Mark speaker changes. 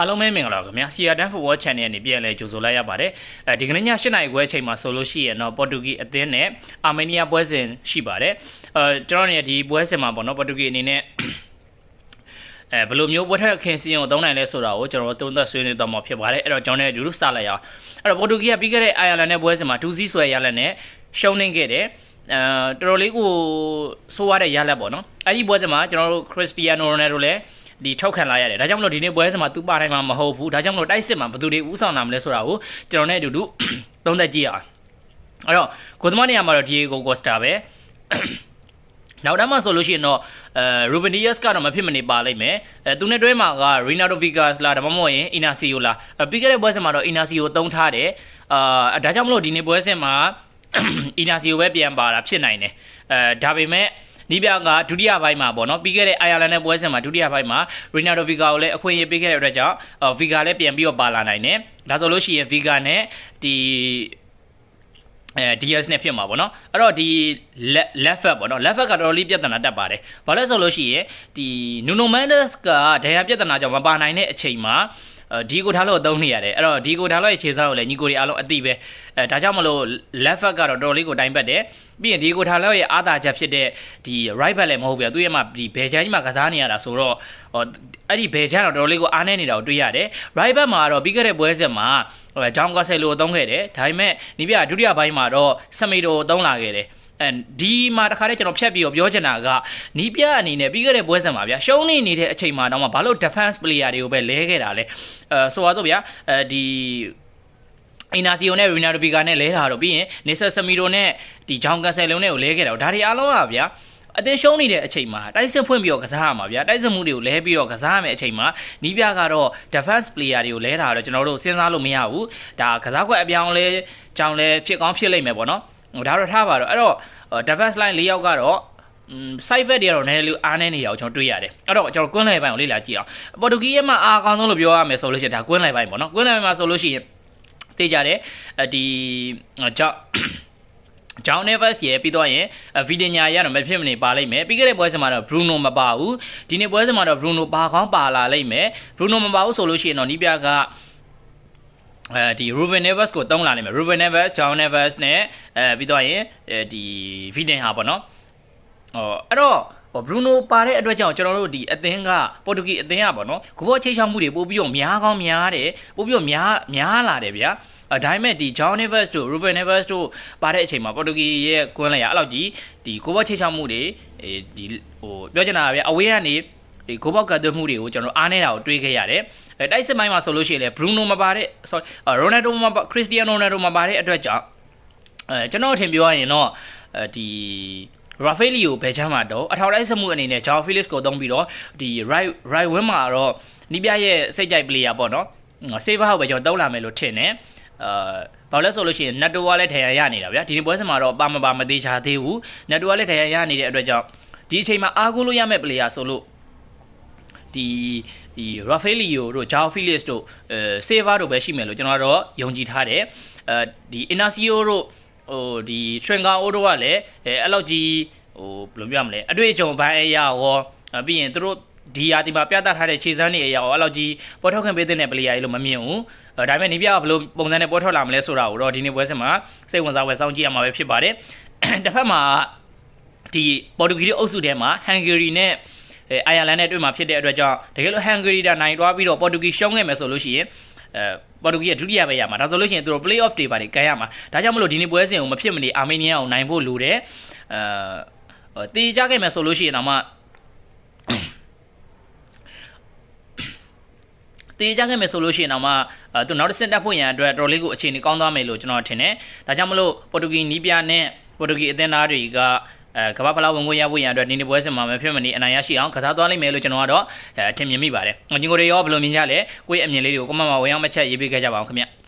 Speaker 1: အားလုံးပဲမင်္ဂလာပါခင်ဗျာဆီယာတန်ဖူဝေါ် channel နဲ့ပြန်လဲကြိုဆိုလိုက်ရပါတယ်အဲဒီကနေ့ည7နာရီခွဲအချိန်မှာဆိုလို့ရှိရင်တော့ပေါ်တူဂီအသင်းနဲ့အာမေးနီးယားပွဲစဉ်ရှိပါတယ်အဲကျွန်တော်တို့ဒီပွဲစဉ်မှာပေါ့နော်ပေါ်တူဂီအနေနဲ့အဲဘယ်လိုမျိုးပွဲထက်အခင်းစည်းရုံသုံးနိုင်လဲဆိုတာကိုကျွန်တော်တို့သုံးသပ်ဆွေးနွေးတော့မှာဖြစ်ပါတယ်အဲ့တော့ကျွန်တော်လည်းအတူတူစလိုက်ရအောင်အဲ့တော့ပေါ်တူဂီကပြီးခဲ့တဲ့အိုင်ယာလန်နဲ့ပွဲစဉ်မှာ2-0ဆွဲရလက်နဲ့ရှုံးနေခဲ့တယ်အဲတော်တော်လေးကိုဆိုးရတဲ့ရလက်ပေါ့နော်အဲ့ဒီပွဲစဉ်မှာကျွန်တော်တို့ခရစ္စတီယာနိုရိုနယ်ဒိုလည်း ဒီထောက်ခံလာရတယ်ဒါကြောင့်မလို့ဒီနေ့ပွဲစဉ်မှာသူပါတိုင်းမှာမဟုတ်ဘူးဒါကြောင့်မလို့တိုက်စစ်မှာဘယ်သူတွေဥဆောင်လာမလဲဆိုတာကိုကျွန်တော်နဲ့အတူတူသုံးသပ်ကြည့်အောင်အဲ့တော့ကိုသမားနေရာမှာတော့ဒီကိုကိုစတာပဲနောက်တန်းမှာဆိုလို့ရှိရင်တော့အဲရူဘနီယက်စ်ကတော့မဖြစ်မနေပါလိမ့်မယ်အဲသူနဲ့တွဲမှာကရီနာဒိုဗီဂတ်လားဒါမှမဟုတ်ရင်အီနာစီယိုလားပြီးခဲ့တဲ့ပွဲစဉ်မှာတော့အီနာစီယိုသုံးထားတယ်အာဒါကြောင့်မလို့ဒီနေ့ပွဲစဉ်မှာအီနာစီယိုပဲပြန်ပါတာဖြစ်နိုင်တယ်အဲဒါပေမဲ့ နီးပြကဒုတိယပိုင်းမှာပေါ့နော်ပြီးခဲ့တဲ့အိုင်ယာလန်နဲ့ပွဲစဉ်မှာဒုတိယပိုင်းမှာရီနာဒိုဗီဂါကိုလည်းအခွင့်အရေးပေးခဲ့တဲ့အတွက်ကြောင့်ဗီဂါလည်းပြန်ပြီးတော့ပါလာနိုင်တယ်ဒါဆိုလို့ရှိရင်ဗီဂါနဲ့ဒီအဲ DS နဲ့ဖြစ်မှာပေါ့နော်အဲ့တော့ဒီ left back ပေါ့နော် left back ကတော်တော်လေးပြဿနာတက်ပါတယ်ဘာလဲဆိုလို့ရှိရင်ဒီ Nuno Mendes ကဒဏ်ရာပြဿနာကြောင့်မပါနိုင်တဲ့အချိန်မှာ ဒီကိုထားလို့အသုံးနေရတယ်အဲ့တော့ဒီကိုထားလို့ရဲ့ခြေစားကိုလည်းညီကိုတွေအားလုံးအသိပဲအဲဒါကြောင့်မလို့ left back ကတော့တော်တော်လေးကိုတိုင်းပတ်တယ်ပြီးရင်ဒီကိုထားလို့ရဲ့အာသာချက်ဖြစ်တဲ့ဒီ right back လည်းမဟုတ်ဘူးသူရဲ့မှာဒီဘယ်ချမ်းကြီးမှာကစားနေရတာဆိုတော့အဲ့ဒီဘယ်ချမ်းတော့တော်တော်လေးကိုအားနေနေတာကိုတွေ့ရတယ် right back မှာတော့ပြီးခဲ့တဲ့ပွဲစဉ်မှာဂျောင်းကဆယ်လိုအသုံးခဲ့တယ်ဒါပေမဲ့ဒီပြဒုတိယပိုင်းမှာတော့စမီတိုအသုံးလာခဲ့တယ်အဲ ဒီမှာတခါတည်းကျွန်တော်ဖြတ်ပြီးတော့ပြောချင်တာကနီးပြအနေနဲ့ပြီးခဲ့တဲ့ပွဲစဉ်မှာဗျာရှုံးနေနေတဲ့အချိန်မှာတော့မှဘာလို့ defense player တွေကိုပဲလဲခဲ့တာလဲအဲဆိုပါစို့ဗျာအဲဒီအင်နာစီယိုနဲ့ရီနာဒိုဗီဂါနဲ့လဲတာတော့ပြီးရင်နေဆက်ဆမီတိုနဲ့ဒီဂျောင်းကန်ဆယ်လုံးနဲ့ကိုလဲခဲ့တာဒါတွေအားလုံးကဗျာအတင်းရှုံးနေတဲ့အချိန်မှာတိုက်စစ်ဖွင့်ပြီးတော့ကစားရမှာဗျာတိုက်စစ်မှုတွေကိုလဲပြီးတော့ကစားရမယ့်အချိန်မှာနီးပြကတော့ defense player တွေကိုလဲတာတော့ကျွန်တော်တို့စဉ်းစားလို့မရဘူးဒါကစားကွက်အပြောင်းလဲကြောင်းလဲဖြစ်ကောင်းဖြစ်လိမ့်မယ်ပေါ့နော် ဒါတော့ထားပါတော့အဲ့တော့ defense line ၄ယောက်ကတော့ side vet တွေကတော့နည်းနည်းလေးအားနည်းနေတာကိုကျွန်တော်တွေ့ရတယ်အဲ့တော့ကျွန်တော်ကွင်းလိုက်ပိုင်းကိုလေ့လာကြည့်အောင်ပေါ်တူဂီရဲ့မှာအားအကောင်းဆုံးလို့ပြောရမယ်ဆိုလို့ရှိရင်ဒါကွင်းလိုက်ပိုင်းပေါ့နော်ကွင်းလိုက်ပိုင်းမှာဆိုလို့ရှိရင်သိကြတယ်ဒီကြောင့်ဂျောင်းနေဗက်စ်ရဲ့ပြီးတော့ရင်ဗီဒီညာရတော့မဖြစ်မနေပါလိမ့်မယ်ပြီးခဲ့တဲ့ပွဲစဉ်မှာတော့ဘရူနိုမပါဘူးဒီနေ့ပွဲစဉ်မှာတော့ဘရူနိုပါကောင်းပါလာလိမ့်မယ်ဘရူနိုမပါဘူးဆိုလို့ရှိရင်တော့နီးပြက အဲဒီ Ruben Neves ကိုတုံးလာနိုင်မယ် Ruben Neves, John Neves နဲ့အဲပြီးတော့ရင်ဒီ Viden ဟာပေါ့နော်ဟောအဲ့တော့ဟောဘရူနိုပါတဲ့အတွက်ကြောင့်ကျွန်တော်တို့ဒီအသင်းကပေါ်တူဂီအသင်းကပေါ့နော်ဂိုးဘောချိတ်ချောက်မှုတွေပို့ပြီးတော့များကောင်းများတယ်ပို့ပြီးတော့များများလာတယ်ဗျာအဒါပေမဲ့ဒီ John Neves တို့ Ruben Neves တို့ပါတဲ့အချိန်မှာပေါ်တူဂီရဲ့ကွင်းလိုက်ရအဲ့လောက်ကြီးဒီဂိုးဘောချိတ်ချောက်မှုတွေဒီဟိုပြောချင်တာဗျာအဝေးကနေ ဒီဂိုးဘောကတ်သွင်းမှုတွေကိုကျွန်တော်အားနေတာကိုတွေးခဲ့ရတယ်အဲတိုက်စစ်မိုင်းမှာဆိုလို့ရှိရင်လေ Bruno မပါတဲ့ sorry Ronaldo မပါ Cristiano Ronaldo မပါတဲ့အတွက်ကြောင့်အဲကျွန်တော်ထင်ပြောရရင်တော့အဲဒီရာဖေးလီကိုဘယ်ချမ်းမှာတော့အထောက်တိုင်းစမှုအနေနဲ့ဂျော်ဖီလစ်ကိုသုံးပြီးတော့ဒီ right right wing မှာတော့နီးပြရဲ့စိတ်ကြိုက် player ပေါ့နော် saver ဟောက်ပဲကျွန်တော်တုံးလာမယ်လို့ထင်တယ်အာဘာလို့လဲဆိုလို့ရှိရင်နတ်တိုကလည်းထရရနေတာဗျာဒီနေ့ပွဲစဉ်မှာတော့ပါမပါမသေးချာသေးဘူးနတ်တိုကလည်းထရရနေတဲ့အတွက်ကြောင့်ဒီအချိန်မှာအားကိုးလို့ရမယ့် player ဆိုလို့ ဒီဒီ Rafaelio တို့ Joao Felix တို့အဲ Saver တို့ပဲရှိမယ်လို့ကျွန်တော်တော့ယုံကြည်ထားတယ်အဲဒီ Inacio တို့ဟိုဒီ Tringa အိုတို့ကလည်းအဲအဲ့လောက်ကြီးဟိုဘယ်လိုပြောမလဲအတွေ့အကြုံဘန်းအရာရောပြီးရင်တို့ဒီယာဒီမှာပြသထားတဲ့ခြေစမ်းတွေအရာရောအဲ့လောက်ကြီးပေါ်ထုတ်ခွင့်ပေးတဲ့ player ကြီးလို့မမြင်ဘူးဒါပေမဲ့နေပြကဘယ်လိုပုံစံနဲ့ပေါ်ထွက်လာမလဲဆိုတာကိုတော့ဒီနေ့ပွဲစဉ်မှာစိတ်ဝင်စားဖွယ်စောင့်ကြည့်ရမှာပဲဖြစ်ပါတယ်တစ်ဖက်မှာဒီပေါ်တူဂီအုပ်စုထဲမှာဟန်ဂေရီနဲ့ အဲအိုင်ယာလန်နဲ့တွေ့မှာဖြစ်တဲ့အတွက်ကြောင့်တကယ်လို့ဟန်ဂေရီဒါနိုင်သွားပြီးတော့ပေါ်တူဂီရှုံးခဲ့မယ်ဆိုလို့ရှိရင်အဲပေါ်တူဂီရဲ့ဒုတိယပဲရမှာဒါဆိုလို့ရှိရင်သူတို့ play off တွေပါတယ်ကန်ရမှာဒါကြောင့်မလို့ဒီနေ့ပွဲစဉ်ကိုမဖြစ်မနေအာမေးနီးယားကိုနိုင်ဖို့လိုတယ်အဲတေးကြခဲ့မယ်ဆိုလို့ရှိရင်တော့မှတေးကြခဲ့မယ်ဆိုလို့ရှိရင်တော့မှအဲသူနောက်တစ်ဆင့်တက်ဖို့ရန်အတွက်တော်လေးကိုအခြေအနေကောင်းသွားမယ်လို့ကျွန်တော်ထင်တယ်ဒါကြောင့်မလို့ပေါ်တူဂီနီးပြနဲ့ပေါ်တူဂီအသင်းသားတွေက အဲကမ္ဘာဖလားဝင်ခွင့်ရဖို့ရန်အတွက်နေနေပွဲစဉ်မှာမဖြစ်မနေအနိုင်ရရှိအောင်ကစားသွားလိမ့်မယ်လို့ကျွန်တော်ကတော့အထင်မြင်မိပါတယ်။ညီကိုတွေရောဘယ်လိုမြင်ကြလဲ။ကိုယ့်ရဲ့အမြင်လေးတွေကိုကွန်မန့်မှာဝင်အောင်မချက်ရေးပေးခဲ့ကြပါအောင်ခင်ဗျ။